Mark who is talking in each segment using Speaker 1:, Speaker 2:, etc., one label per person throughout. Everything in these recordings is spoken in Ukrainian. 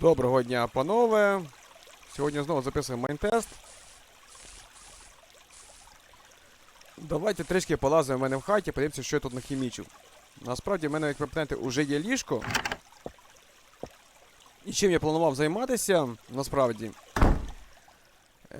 Speaker 1: Доброго дня, панове. Сьогодні знову записуємо майнтест. Давайте трішки полазимо в мене в хаті, подивимося, що я тут нахімічив. Насправді, в мене, як ви пам'ятаєте, вже є ліжко. І чим я планував займатися, насправді.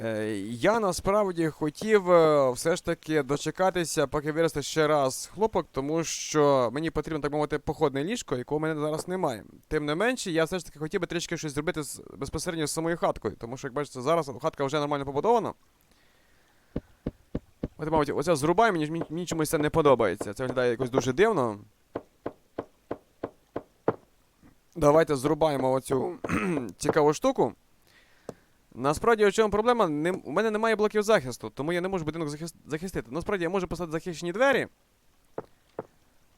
Speaker 1: Е, я насправді хотів е, все ж таки дочекатися, поки виросте ще раз хлопок, тому що мені потрібно, так мовити, походне ліжко, якого в мене зараз немає. Тим не менше, я все ж таки хотів би трішки щось зробити з, безпосередньо з самою хаткою, тому що, як бачите, зараз хатка вже нормально побудована. От, мабуть, оця зрубай, мені, мені, мені чомусь це не подобається. Це виглядає якось дуже дивно. Давайте зрубаємо оцю цікаву штуку. Насправді, у чому проблема? Не, у мене немає блоків захисту, тому я не можу будинок захис- захистити. Насправді я можу поставити захищені двері.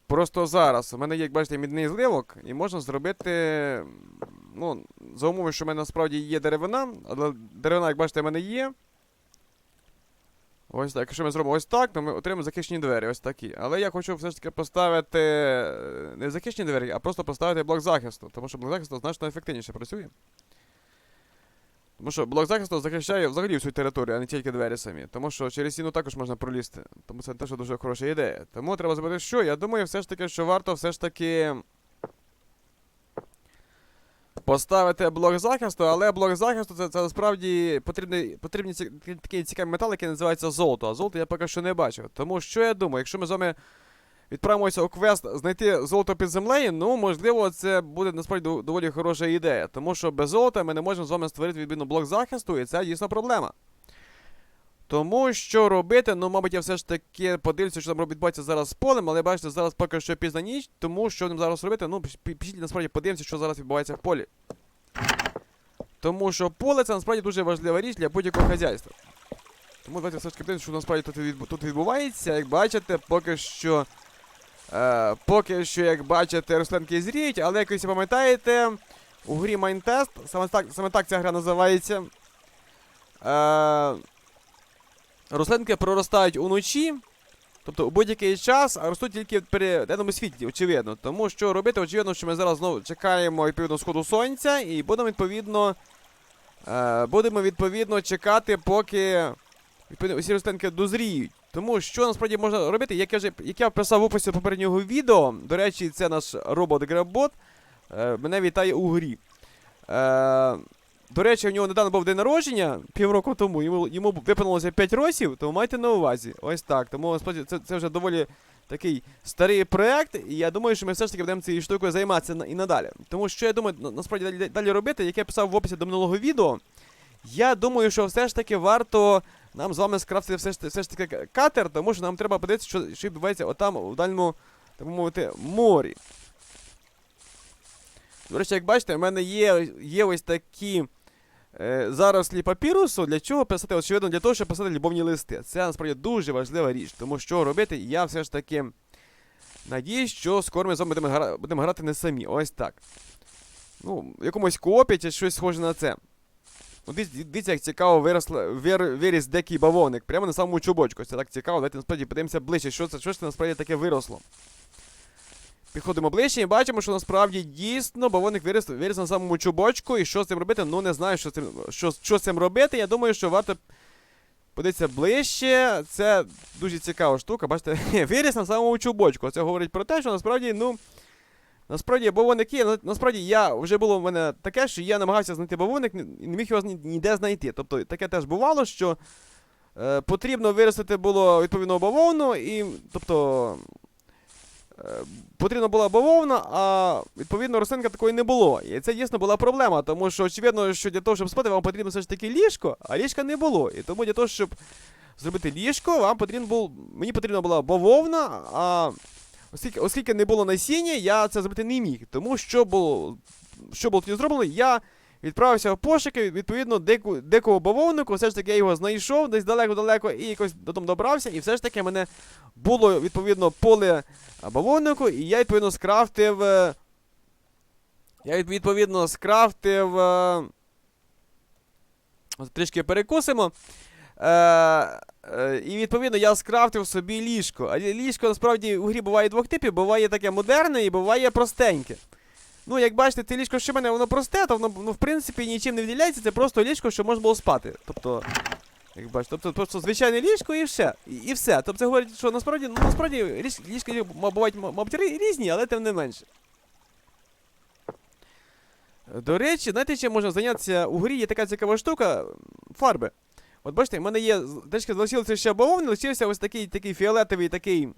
Speaker 1: Просто зараз. У мене є, як бачите, мідний зливок, і можна зробити. Ну, за умови, що в мене насправді є деревина, але деревина, як бачите, в мене є. Ось так. Якщо ми зробимо ось так, то ми отримаємо захищені двері, ось такі. Але я хочу все ж таки поставити е, не захищені двері, а просто поставити блок захисту, тому що блок захисту значно ефективніше працює. Тому що блок захисту захищає взагалі всю територію, а не тільки двері самі. Тому що через стіну також можна пролізти. Тому це теж дуже хороша ідея. Тому треба зробити що? Я думаю, все ж таки, що варто все ж таки. Поставити блок захисту, але блок захисту це, це насправді потрібні, ці, такий цікавий метал, який називається золото. А золото я поки що не бачив. Тому що я думаю, якщо ми з вами відправимося у квест знайти золото під землею, ну можливо, це буде насправді доволі хороша ідея. Тому що без золота ми не можемо з вами створити відповідно блок захисту, і це дійсно проблема. Тому що робити, ну, мабуть, я все ж таки подивлюся, що там відбувається зараз з полем, але бачите, зараз поки що пізна ніч, тому що нам зараз робити, ну, пі- пішіть насправді подивимося, що зараз відбувається в полі. Тому що поле це насправді дуже важлива річ для будь-якого хазяйства. Тому давайте все ж таки подивимося, що насправді тут, відбу- тут відбувається. Як бачите, поки що. Е, поки що, як бачите, рослинки зріють, але як ви пам'ятаєте, у грі Майнтест, саме так, саме так ця гра називається. Е, рослинки проростають уночі, тобто у будь-який час, а ростуть тільки в переденному світі, очевидно. Тому що робити, очевидно, що ми зараз знову чекаємо відповідно сходу сонця і будемо відповідно. Е, будемо відповідно чекати, поки усі рослинки дозріють. Тому що насправді можна робити, як я вже як я писав в описі попереднього відео. До речі, це наш робот Граббот. Е, мене вітає у грі. Е, до речі, у нього недавно був день народження, півроку тому. Йому, йому виповнилося 5 років, тому майте на увазі. Ось так. Тому це, це вже доволі такий старий проект, і я думаю, що ми все ж таки будемо цією штукою займатися і надалі. Тому що я думаю, насправді далі, далі робити, як я писав в описі до минулого відео. Я думаю, що все ж таки варто нам з вами скрафтити все ж, все ж таки катер, тому що нам треба подивитися, що, що відбувається отам у дальньому, так мовити, морі. До речі, як бачите, в мене є, є ось такі е, зарослі папірусу. Для чого писати? Очевидно, для того, щоб писати любовні листи. Це насправді дуже важлива річ, тому що робити, я все ж таки надіюсь, що скоро ми з вами будемо, будемо грати не самі. Ось так. Ну, якомусь коопі чи щось схоже на це. Ну, дивіться, як цікаво виросла, вир, виріс дикий бавовник, прямо на самому чубочку. Це так цікаво, давайте насправді подивимося ближче, що це, що це насправді таке виросло. Підходимо ближче і бачимо, що насправді дійсно бавовник виріс, виріс на самому чубочку, і що з цим робити? Ну не знаю, що з цим, що, що з цим робити. Я думаю, що варто подивитися ближче. Це дуже цікава штука. Бачите, виріс на самому чубочку. Це говорить про те, що насправді, ну. Насправді бавовник є, насправді я вже було в мене таке, що я намагався знайти бавовник і не міг його ніде знайти. Тобто таке теж бувало, що е, потрібно виростити було відповідно бавовну, і тобто е, потрібна була бавовна, а відповідно рослинка такої не було. І це дійсно була проблема, тому що очевидно, що для того, щоб спати, вам потрібно все ж таки ліжко, а ліжка не було. І тому для того, щоб зробити ліжко, вам потрібно було. Мені потрібна була бавовна, а оскільки, оскільки не було насіння, я це зробити не міг. Тому що було, що було тоді зроблено, я відправився в пошуки, відповідно, дику, дикого бавовнику, все ж таки я його знайшов десь далеко-далеко і якось додому добрався, і все ж таки мене було відповідно поле бавовнику, і я відповідно скрафтив. е, Я відповідно скрафтив. е, Трішки перекусимо. Е, і відповідно я скрафтив собі ліжко. А ліжко насправді у грі буває двох типів: буває таке модерне і буває простеньке. Ну, як бачите, це ліжко, що в мене, воно просте, то воно ну, в принципі нічим не виділяється, це просто ліжко, що можна було спати. Тобто, як бачите, тобто просто звичайне ліжко і все. І, і все. Тобто це говорить, що насправді, ну насправді ліж, ліжка бувають, мабуть, різні, але тим не менше. До речі, знаєте, чим можна зайнятися у грі є така цікава штука фарби. От бачите, в мене є трішки залишилося ще бавовни, лишився ось такий такий фіолетовий такий.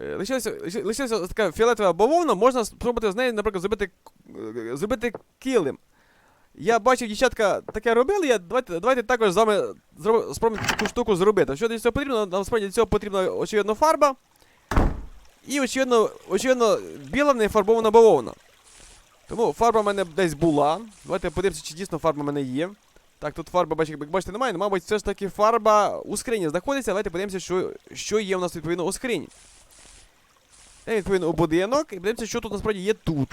Speaker 1: Е, Лишилася, лишилася ось така фіолетова бавовна, можна спробувати з нею, наприклад, зробити, е, зробити килим. Я бачив, дівчатка таке робили, я, давайте, давайте також з вами спробуємо таку штуку зробити. Що для цього потрібно? Насправді для цього потрібна, очевидно, фарба. І, очевидно, очевидно, біла не фарбована бавовна. Тому фарба в мене десь була. Давайте подивимося, чи дійсно фарба в мене є. Так, тут фарба, бачите, як бачите, немає, але, мабуть, все ж таки фарба у скрині знаходиться. Давайте подивимося, що, що є у нас відповідно у скрині. Е, відповідно, у будинок, і подивимося, що тут насправді є тут.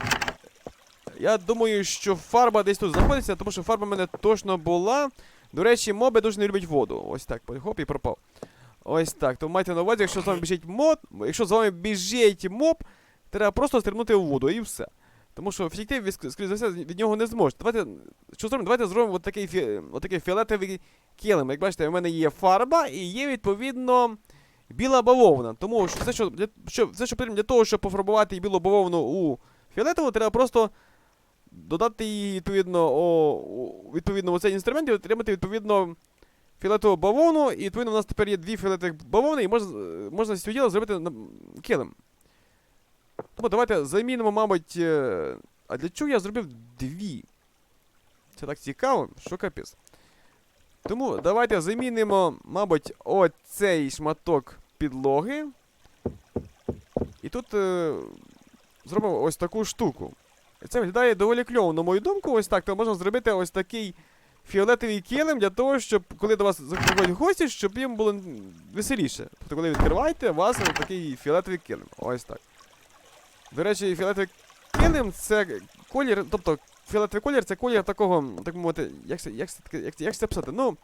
Speaker 1: Я думаю, що фарба десь тут знаходиться, тому що фарба в мене точно була. До речі, моби дуже не люблять воду. Ось так, хоп, і пропав. Ось так. То майте на увазі, якщо з вами біжить мод, якщо з вами біжить моб, треба просто стрибнути у воду і все. Тому що втікти, ви, скоріш за все, від нього не зможете. Давайте, що зробимо? Давайте зробимо от такий, фі, от фіолетовий килим. Як бачите, у мене є фарба і є відповідно біла бавовна. Тому що все, що, для, що, все, що потрібно для того, щоб пофарбувати білу бавовну у фіолетову, треба просто додати її відповідно, о, відповідно у цей інструмент і отримати відповідно фіолетову бавовну. І відповідно у нас тепер є дві фіолетових бавовни, і можна, можна з цього діла зробити килим. Тому давайте замінимо, мабуть. е, А для чого я зробив дві? Це так цікаво, що капець. Тому давайте замінимо, мабуть, оцей шматок підлоги. І тут е, зробимо ось таку штуку. Це виглядає доволі кльово, на мою думку, ось так. То можна зробити ось такий фіолетовий килим для того, щоб коли до вас заходять гості, щоб їм було веселіше. Тобто, коли відкриваєте, у вас такий фіолетовий килим. Ось так. До речі, фіолетовий килим це колір, тобто фіолетовий колір це колір такого, так мовити, як це, як це, як, це- як це писати? Ну,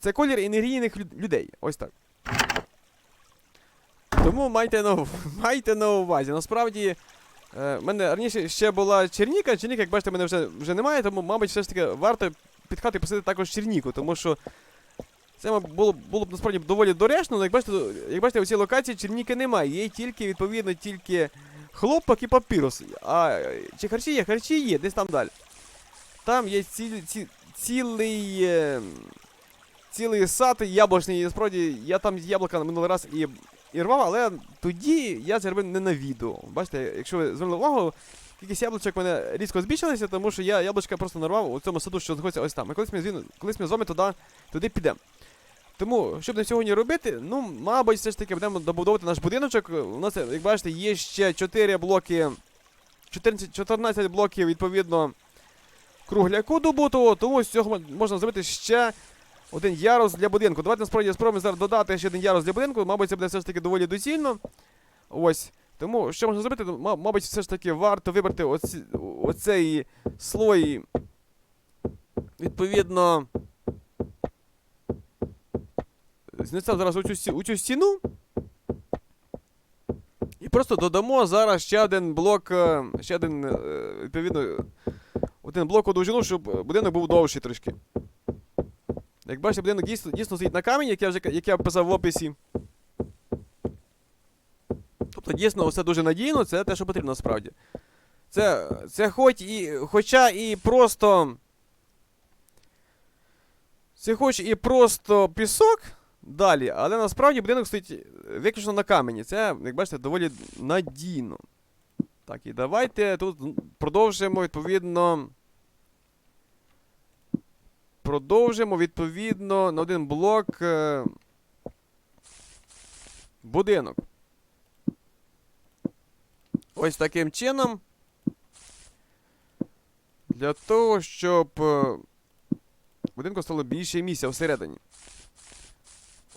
Speaker 1: це колір енергійних люд- людей. Ось так. Тому майте на, майте на увазі. Насправді, е, мене раніше ще була черніка. Черніка, як бачите, мене вже, вже немає, тому, мабуть, все ж таки варто під хатою посадити також черніку, тому що це було, було б насправді доволі доречно, але як бачите, як бачите, у цій локації черніки немає. Є тільки, відповідно, тільки хлопок і папірус. А чи харчі є? Харчі є, десь там далі. Там є ці, ці, цілий. е, Цілий сад яблучний, і насправді я там яблука на минулий раз і, і рвав, але тоді я це робив не на відео. Бачите, якщо ви звернули увагу, кількість яблучок в мене різко збільшилася, тому що я яблучка просто нарвав у цьому саду, що знаходиться ось там. І колись ми, колись ми з вами туди, туди підемо. Тому, щоб на сьогодні робити, ну, мабуть, все ж таки будемо добудовувати наш будиночок. У нас, як бачите, є ще 4 блоки, 14, 14 блоків, відповідно, кругляку добутого, тому з цього можна зробити ще один ярус для будинку. Давайте насправді спробуємо зараз додати ще один ярус для будинку. Мабуть, це буде все ж таки доволі доцільно. Ось. Тому що можна зробити? Мабуть, все ж таки варто вибрати оці, оцей слой. Відповідно. Знесемо зараз оцю, сті- оцю стіну. І просто додамо зараз ще один блок. е, Ще один, е, відповідно, один блок у довжину, щоб будинок був довший трошки. Як бачите, будинок дійсно, дійсно стоїть на камені, як я вже як я писав в описі. Тобто, дійсно, все дуже надійно, це те, що потрібно насправді. Це, це хоч і, хоча і просто. Це хоч і просто пісок далі, але насправді будинок стоїть виключно на камені. Це, як бачите, доволі надійно. Так, і давайте тут продовжимо відповідно. Продовжимо відповідно на один блок е, будинок. Ось таким чином. Для того, щоб е, будинку стало більше місця всередині.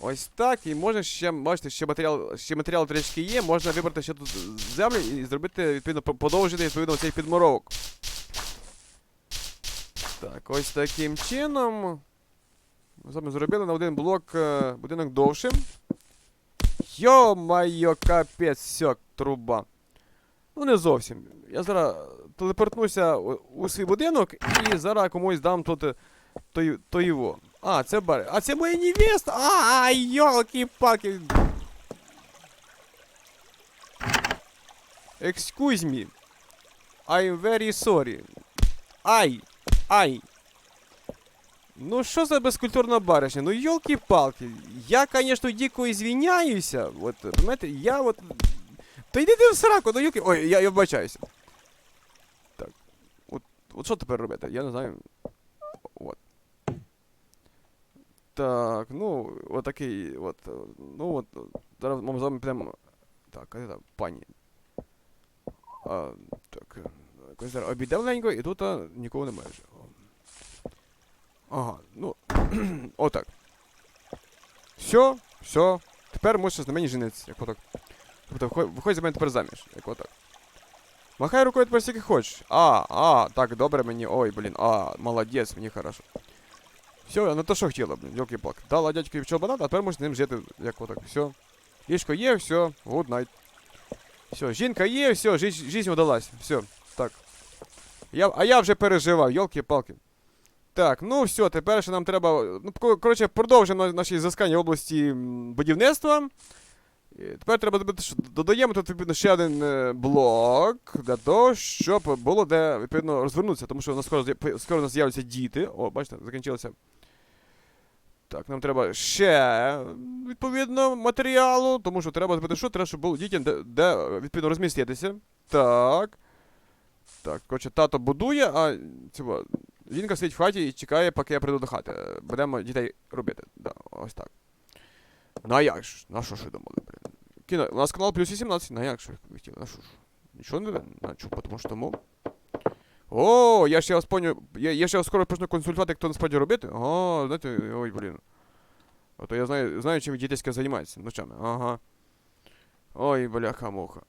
Speaker 1: Ось так. І можна ще, бачите, ще матеріал, ще матеріал трішки є. Можна вибрати ще тут землю і зробити, відповідно, подовжити відповідно цей підмуровок. Так, ось таким чином. Ми вами зробили на один блок е, будинок довшим. Йо-майо, капець, все, труба. Ну, не зовсім. Я зараз телепортнуся у, свій будинок і зараз комусь дам тут той, той його. А, це бар. А це моя невеста! А, йолки-палки. Excuse me. I'm very sorry. Ай! Ай! Ну що за безкультурна баришня? Ну йолки-палки. Я, конечно, дико извиняюся. От, понимаете, я от. Та йди ти в сраку, ну юки. Ой, я, я вбачаюся. Так. От, от що тепер робити? Я не знаю. От. Так, ну, отакий, от. е, Ну от. Зараз ми з вами підемо. Так, а там, пані. А, так. зараз обійдемо легенько, і тут а, нікого немає. Ага, ну. отак. Все, все. Тепер можеш на мені жениться, як отак. Тобто виходь, за мене тепер заміж, як отак. Махай рукою тепер скільки хочеш. А, а, так, добре мені. Ой, блін, а, молодець, мені хорошо. Все, ну то що хотіла, блін, йолки палки Дала дядькові чобанат, а тепер можеш з ним жити, як отак. Все. Ліжко є, все, good night. Все, жінка є, все, життя, жизнь удалась. Все, так. Я, а я вже переживав, йолки-палки. Так, ну все, тепер ще нам треба. Ну, коротше, продовжимо наші зіскання в області будівництва. І тепер треба додаємо тут відповідно ще один е, блок для того, щоб було де відповідно розвернутися, тому що у нас скоро, скоро у нас з'являться діти. О, бачите, закінчилося. Так, нам треба ще відповідно матеріалу, тому що треба зробити що? Треба, щоб було дітям де, де відповідно розміститися. Так. Так, коротше, тато будує, а цього, жінка сидить в хаті і чекає, поки я прийду до хати. Будемо дітей робити. Да, ось так. Ну а як ж? На що ж ви думали? Кіно, у нас канал плюс 18, на як ж хотіли? На що ж? Нічого не на чого, тому що тому. О, я ще вас поняв. Я, я ще вас скоро почну консультувати, як то насправді робити. О, знаєте, ой, блін. А то я знаю, знаю, чим дітейська займається ночами. Ага. Ой, бляха-муха.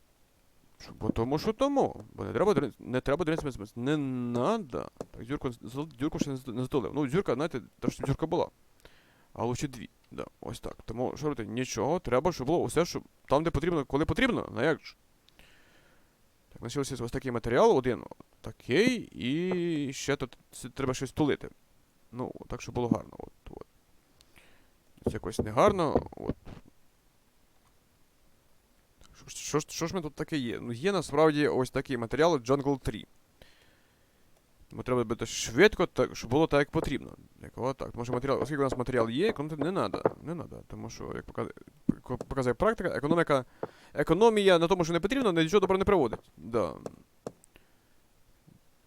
Speaker 1: Бо тому що тому. Бо не треба дурниць- не треба дурницями. Не надо. Так, Дзюрку, дзюрку ще не з- не затулив. Ну, дзюрка, знаєте, трошки дзюрка була. А лучше дві. Да, ось так. Тому що робити? Нічого, треба, щоб було усе, щоб там, де потрібно, коли потрібно, на як ж. Так, лишився ось такий матеріал, один такий, і ще тут треба щось тулити. Ну, так, щоб було гарно. От, от. Це якось негарно. От. Що, що, що ж ми тут таке є? Ну, є насправді ось такий матеріал Jungle 3. Тому треба робити швидко, так, щоб було так, як потрібно. Як, отак. Тому що матеріал, оскільки у нас матеріал є, економити не треба. Не треба. Тому що, як показує, показує практика, економіка, економія на тому, що не потрібно, ні до добре не приводить. Да.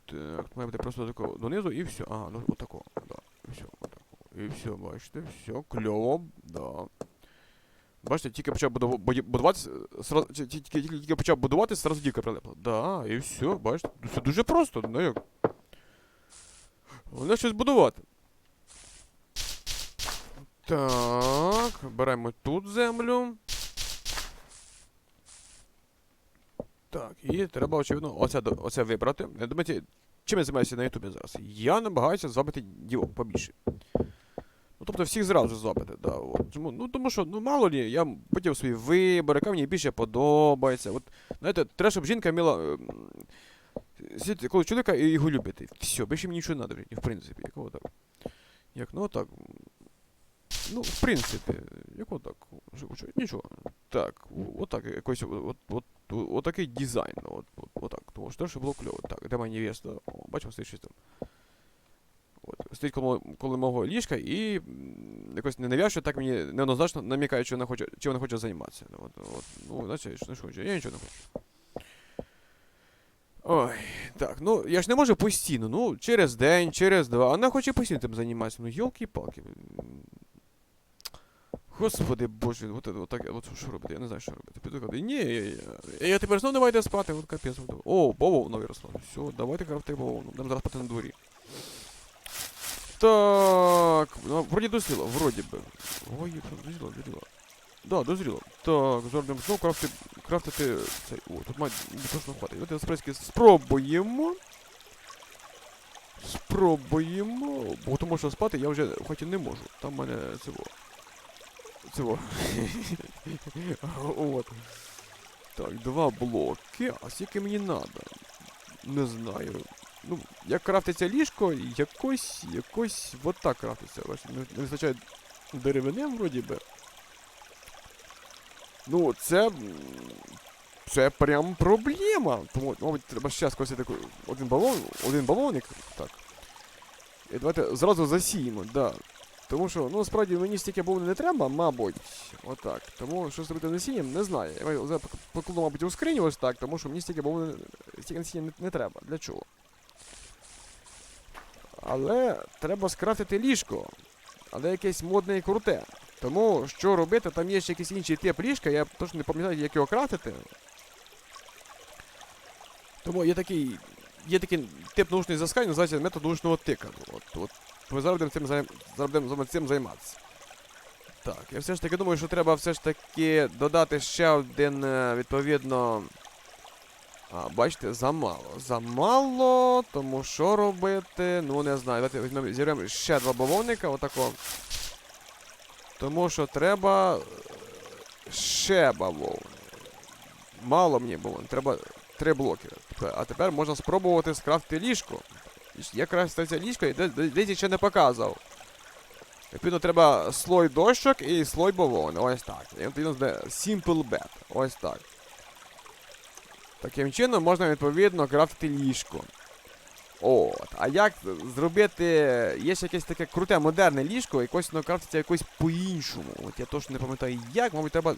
Speaker 1: Так, має бути просто такого донизу і все. Ага, ну отако. Да. І все, отако. І все, бачите, все, кльово, да. Бачите, тільки почав будуватися, ті- тільки, тільки, тільки почав будуватися, сразу дівка прилипла. Да, і все, бачите, це дуже просто, ну як. Головне щось будувати. Так, беремо тут землю. Так, і треба, очевидно, оце, оце вибрати. Не думайте, чим я займаюся на Ютубі зараз? Я намагаюся зробити дівок побільше. Ну, тобто всіх зразу зробити, да. От. Чому? Ну, тому що, ну, мало лі, я потім свій вибір, яка мені більше подобається. От, знаєте, треба, щоб жінка мала. Сидіти коло чоловіка і його любити. Все, більше мені нічого не треба, в принципі. Якого так? Як, ну так. Ну, в принципі, як що- Нічого. Так, отак, якось, от, от, от, отакий дизайн. От, от, отак. Тому що те, було кльово. Так, де моя невеста? О, бачив, стоїть щось там. От, стоїть коло, коло мого ліжка і якось не так мені неоднозначно намікає, чи вона хоче, чи вона хоче займатися. От, от, ну, значить, що не хоче. Я нічого не хочу. Ой, так, ну я ж не можу постійно, ну, через день, через два. Вона хоче постійно тим займатися. Ну, йолки-палки. Господи боже, от, от, так, от що робити? Я не знаю, що робити. Піду казати, ні, я, я, я тепер знову давайте спати, от капець. От, о, бавовна виросла. Все, давайте крафти бавовну. Будемо зараз спати на дворі. Так, ну, вроді дозріло, вроді би. Ой, дозріло, дозріло. Да, дозріло. Так, зараз знову крафти, крафтити цей. О, тут має точно хватить. Давайте спрейськи спробуємо. Спробуємо. Бо тому що спати я вже хоч і не можу. Там в мене цього. Цього. От. Так, два блоки. А скільки мені треба? Не знаю. Ну, як крафтиться ліжко, якось, якось вот так крафтиться. Не вистачає деревини вроді би. Ну, це. Це прям проблема. Тому, мабуть, треба ще скосити один балон, один балоник. Так. І давайте зразу засіємо, да. Тому що, ну, справді мені стільки балонів не треба, мабуть. Отак. Тому що зробити насінням, не знаю. Я покладу, мабуть, у скриню ось так, тому що мені стільки балонів, стільки насіння не, не треба. Для чого? Але треба скрафтити ліжко. Але якесь модне і круте. Тому що робити, там є ще якийсь інший тип ліжка, я точно не пам'ятаю, як його крафтити. Тому є такий. Є такий тип наушної заскань, називається метод наушного тика. От, от. Ми зараз цим, займ... зараз цим займатися. Так, я все ж таки думаю, що треба все ж таки додати ще один, е, відповідно. А, бачите, замало. Замало, тому що робити? Ну не знаю. Давайте візьмемо, зірвемо ще два бавовника, отако. Тому що треба е, ще бавовни. Мало мені бавовни, треба три блоки. А тепер можна спробувати скрафтити ліжко. Як крафтиться ліжко, і де- де- десь ще не показував. Відповідно, треба слой дощок і слой бавовни. Ось так. І відповідно буде Simple Bed. Ось так. Таким чином можна відповідно крафтити ліжко. От. А як зробити. Є ще якесь таке круте модерне ліжко, якось воно крафтиться якось по-іншому. От я точно не пам'ятаю як, мабуть, треба.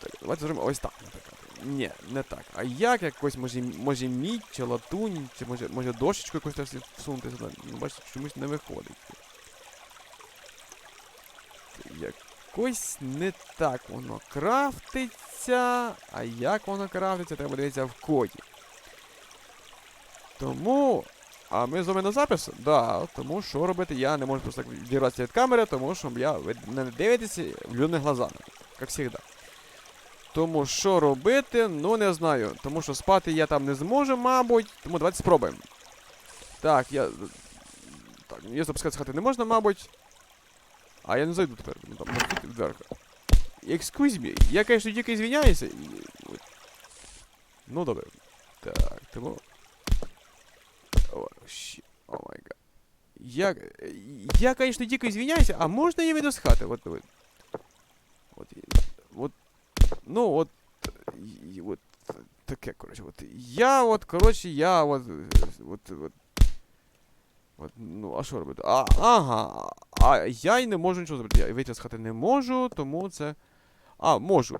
Speaker 1: Так, давайте зробимо ось так, наприклад. Ні, не так. А як якось, може, може мідь, чи латунь, чи може, може дощечку якось так всунути сюди. Ну, бачите, чомусь не виходить. Якось не так воно крафтиться. А як воно крафтиться, треба дивитися в коді. Тому. А ми з вами на запис? Да, тому що робити я не можу просто відірватися від камери, тому що я не дивитеся влюбленими глазами. Як завжди. Тому що робити, ну не знаю. Тому що спати я там не зможу, мабуть. Тому давайте спробуємо. Так, я. Так, я запускати з хати не можна, мабуть. А я не зайду тепер. Ну, там, вверх. Excuse me. Я, конечно, і- от. Ну, добре. Так, тому. О. О май гад. Я, я, конечно, дико извиняюся, а можна я вийду з хати? От, от. От, і- от ну, от, і- от таке, коротше, от я от, коротше, я от, от, от, от, ну, а що робити? А, ага, а я й не можу нічого зробити. Я вийти з хати не можу, тому це. А, можу.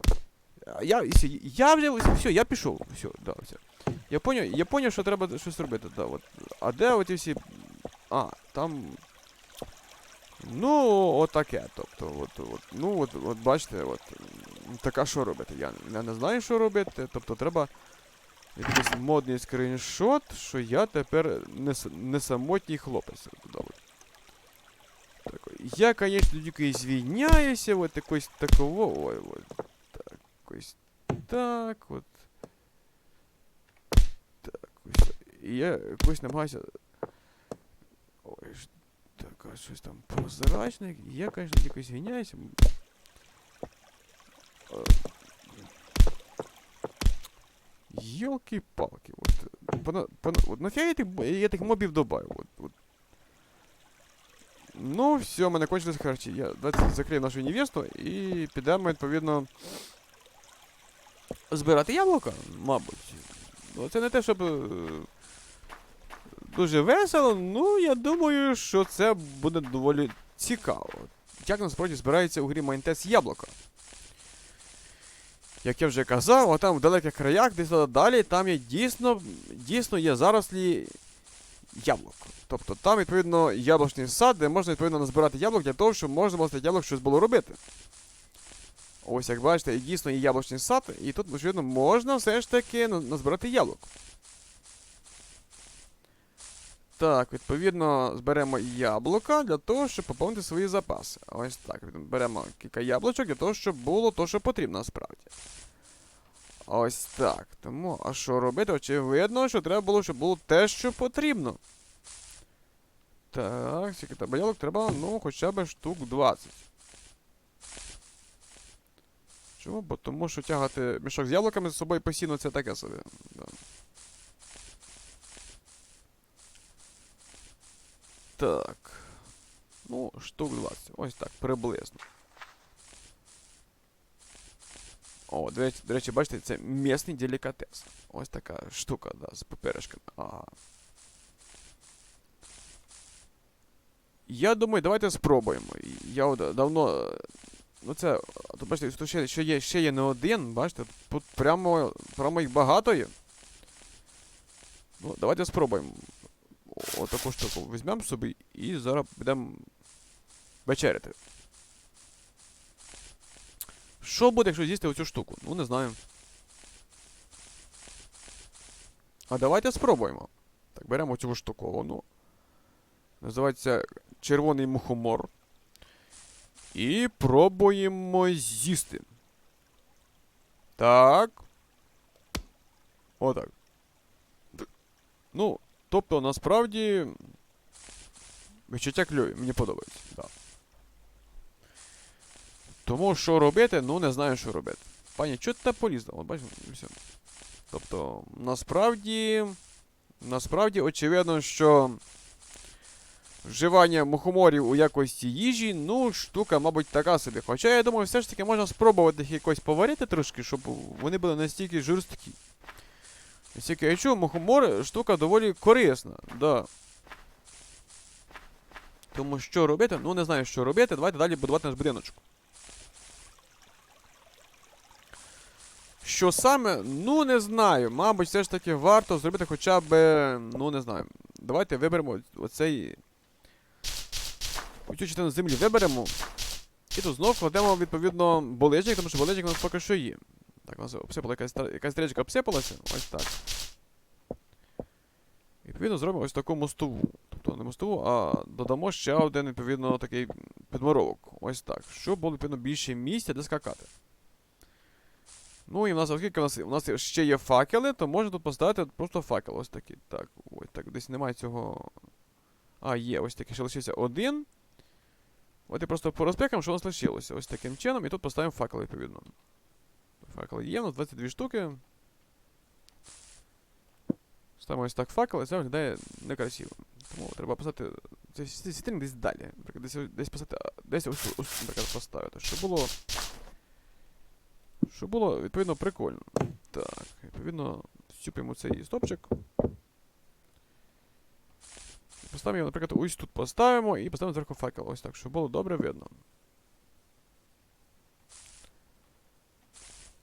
Speaker 1: Я, я вже, все, я пішов, все, да, все. Я поняв, я поняв, що треба щось робити, да, от. А де оті всі. А, там. Ну, отаке. Тобто, от, от, ну, от, от бачите, от. Так а що робити? Я, я не знаю, що робити. Тобто треба якийсь модний скріншот, що я тепер не, не самотній хлопець. Так, я, конечно, дико извиняюся, от якось такого. Ой, от, так, ось так, от. Так, ось. І я якось намагаюся. Ой, так, щось там прозрачне. Я, конечно, дико извиняюся. Йолки-палки, от. Пона, пона, от нафіга я тих, я тих мобів добавив, от, от. Ну, все, мене кончились харчі. Я давайте закрию нашу невесту і підемо, відповідно, збирати яблука, мабуть. Ну, це не те, щоб е, дуже весело, ну я думаю, що це буде доволі цікаво. Як насправді збирається у грі Майнтес яблука. Як я вже казав, а там в далеких краях, десь далі, там є дійсно, дійсно є зарослі яблук. Тобто там, відповідно, яблучний сад, де можна відповідно назбирати яблук для того, щоб можна було з яблук щось було робити. Ось як бачите, дійсно є яблучний сад, і тут, відповідно, можна все ж таки назбирати яблук. Так, відповідно, зберемо яблука для того, щоб поповнити свої запаси. Ось так. Беремо кілька яблучок для того, щоб було то, що потрібно насправді. Ось так. Тому, а що робити? Очевидно, що треба було, щоб було те, що потрібно. Так, скільки треба яблук треба, ну, хоча б штук 20. Чому? Бо тому що тягати мішок з яблуками з собою постійно це таке собі. Да. Так. Ну, штук 20. Ось так, приблизно. О, до речі, до речі, бачите, це місний делікатес. Ось така штука, да, з папіришками. Ага. Я думаю, давайте спробуємо. Я давно. Ну це. Тут бачите, тут ще, ще є, ще є не один, бачите, тут прямо, прямо їх багато є. Ну, давайте спробуємо. Отаку штуку візьмемо собі і зараз підемо вечеряти. Що буде, якщо з'їсти оцю штуку? Ну, не знаю. А давайте спробуємо. Так, беремо цю штуковину. Називається червоний мухомор. І пробуємо з'їсти. Так. Отак. Ну, тобто, насправді. Відчуття кльові, мені подобається. Да. Тому що робити, ну не знаю, що робити. Пані, чого ти полізла? Все. Тобто, насправді. Насправді, очевидно, що вживання мухоморів у якості їжі, ну, штука, мабуть, така собі. Хоча я думаю, все ж таки можна спробувати їх якось поварити трошки, щоб вони були настільки жорсткі. Наскільки я чув, мухомор штука доволі корисна, да. Тому що робити? Ну, не знаю, що робити. Давайте далі будувати наш будиночок. Що саме? Ну, не знаю. Мабуть, все ж таки варто зробити хоча б. Ну, не знаю. Давайте виберемо оцей. Оцю частину землі виберемо. І тут знов кладемо, відповідно, боличник, тому що боличник у нас поки що є. Так, у нас обсипала якась, якась стрічка обсипалася. Ось так. І, Відповідно, зробимо ось таку мостову. Тобто не мостову, а додамо ще один, відповідно, такий підморовок. Ось так. Щоб було, відповідно, більше місця, де скакати. Ну і в нас, оскільки у нас, у нас ще є факели, то можна тут поставити просто факел. Ось такий. Так, ой, так, десь немає цього. А, є, ось такий, ще лишився один. От і просто порозпекаємо, що у нас лишилося. Ось таким чином, і тут поставимо факел, відповідно. Факел є, у нас 22 штуки. Ставимо ось так факел, і це виглядає некрасиво. Тому треба поставити цей сві- десь далі. Десь, десь поставити, а, десь ось, ось, наприклад, поставити, щоб було. Щоб було, відповідно, прикольно. Так, відповідно, щупаємо цей стопчик. Поставимо його, наприклад, ось тут поставимо і поставимо зверху факел. Ось так, щоб було добре видно.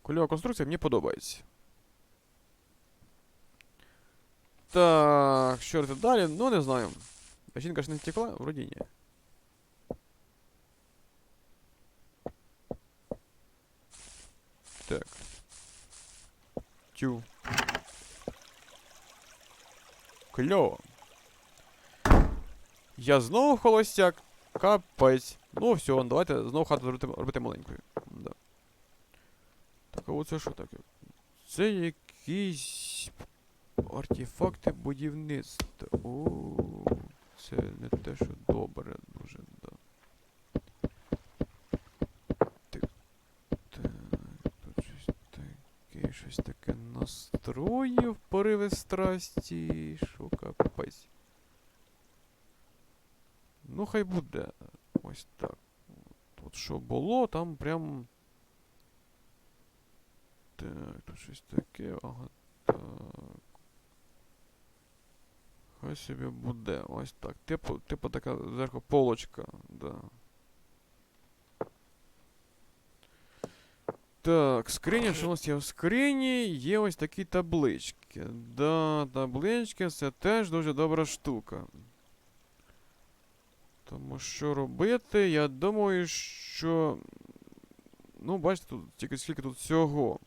Speaker 1: Кульова конструкція мені подобається. Так, що робити далі? Ну, не знаю. А жінка ж не втекла? Вроді ні. Так. Тю. Кльово. Я знову холостяк. Капець. Ну все, давайте знову хату робити, робити маленькою. А оце що таке? Це якісь артефакти будівництва. О, це не те, що добре дуже, да. Так, так, тут щось таке, щось таке настроїв пориви страсті. Що капець. Ну, хай буде. Ось так. Тут що було, там прям. Так, тут щось таке, ага, так. Хай собі буде. Ось так. Типу, типу така зверху полочка, да. Так, скриня, що у нас є в скрині? Є ось такі таблички. Да, таблички це теж дуже добра штука. Тому що робити, я думаю, що. Ну, бачите, тут тільки скільки тут всього.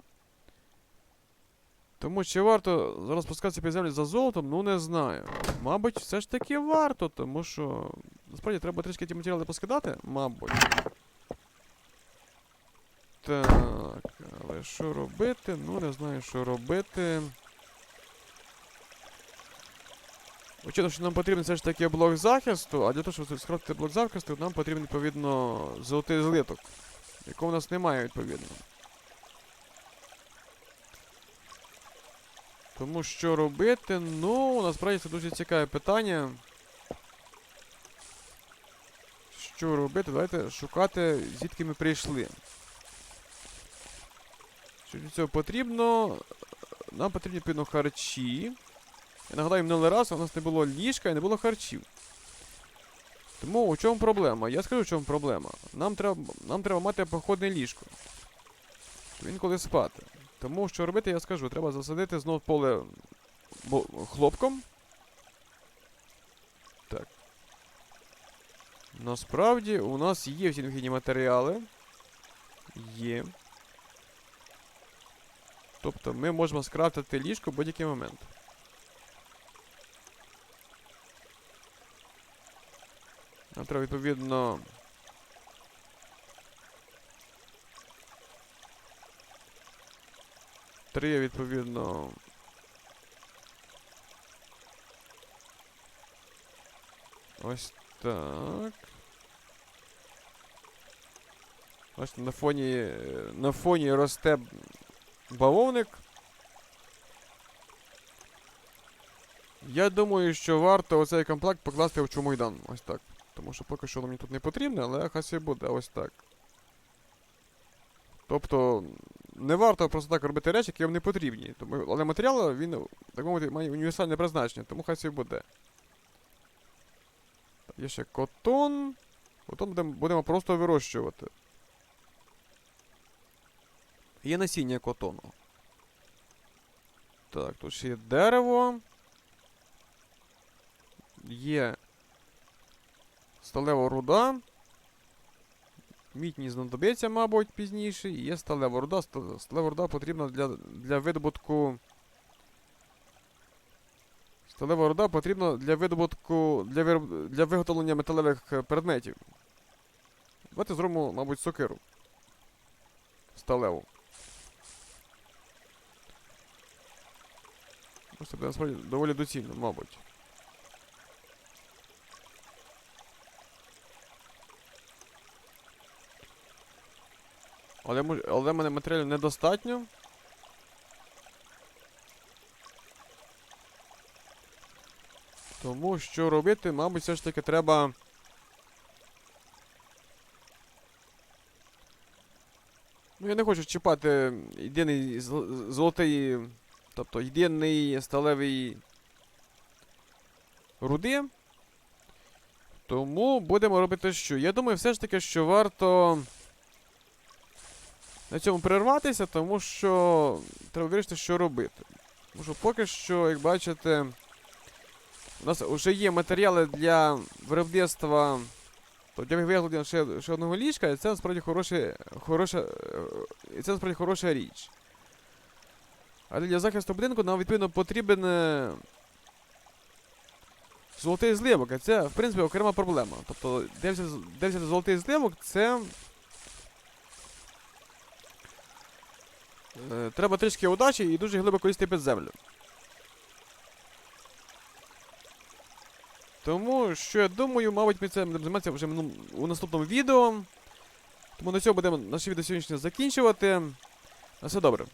Speaker 1: Тому чи варто зараз спускатися під землю за золотом, ну не знаю. Мабуть, все ж таки варто, тому що. Насправді треба трішки ті матеріали поскидати, мабуть. Так, але що робити? Ну, не знаю, що робити. Очевидно, що нам потрібен все ж таки блок захисту, а для того, щоб скоротити блок захисту, нам потрібен, відповідно, золотий злиток, якого у нас немає, відповідно. Тому що робити, ну, насправді це дуже цікаве питання. Що робити? Давайте шукати, звідки ми прийшли. Що для цього потрібно? Нам потрібні відповідно харчі. Я нагадаю, минулий раз у нас не було ліжка і не було харчів. Тому у чому проблема? Я скажу, в чому проблема. Нам треба, нам треба мати походне ліжко. Щоб він коли спати. Тому що робити, я скажу, треба засадити знов поле хлопком. Так. Насправді у нас є всі необхідні матеріали. Є. Тобто ми можемо скрафтити ліжко в будь-який момент. Нам треба відповідно. Три, відповідно. Ось так. Ось на фоні. На фоні росте бавовник. Я думаю, що варто оцей комплект покласти в чумойдан. Ось так. Тому що поки що воно мені тут не потрібне, але хай буде ось так. Тобто, не варто просто так робити речі, які вам не потрібні. Тому, але матеріал, він, так мовити, має універсальне призначення, тому хай собі буде. Є ще котон. Котон будемо, будемо просто вирощувати. Є насіння котону. Так, тут ще є дерево. Є сталева руда. Мідь не знадобиться, мабуть, пізніше. І є сталева руда. Сталева руда потрібна для, для видобутку. Сталева руда потрібна для видобутку. Для, вироб- для виготовлення металевих е, предметів. Давайте зробимо, мабуть, сокиру. Сталеву. Це буде насправді доволі доцільно, мабуть. Але, але мене матеріалів недостатньо. Тому що робити, мабуть, все ж таки треба. Ну, я не хочу чіпати єдиний золотий. Тобто єдиний сталевий руди. Тому будемо робити що? Я думаю, все ж таки, що варто на цьому перерватися, тому що треба вирішити, що робити. Тому що поки що, як бачите, у нас вже є матеріали для виробництва. Для виготовлення ще, ще одного ліжка, і це насправді хороше, хороша, е, і це насправді хороша річ. Але для захисту будинку нам відповідно потрібен е, золотий зливок, а це, в принципі, окрема проблема. Тобто, де взяти золотий зливок, це. Треба трішки удачі і дуже глибоко їсти під землю. Тому що я думаю, мабуть, ми це будемо займатися вже у наступному відео. Тому на цьому будемо наше відео сьогоднішнє закінчувати. На все добре.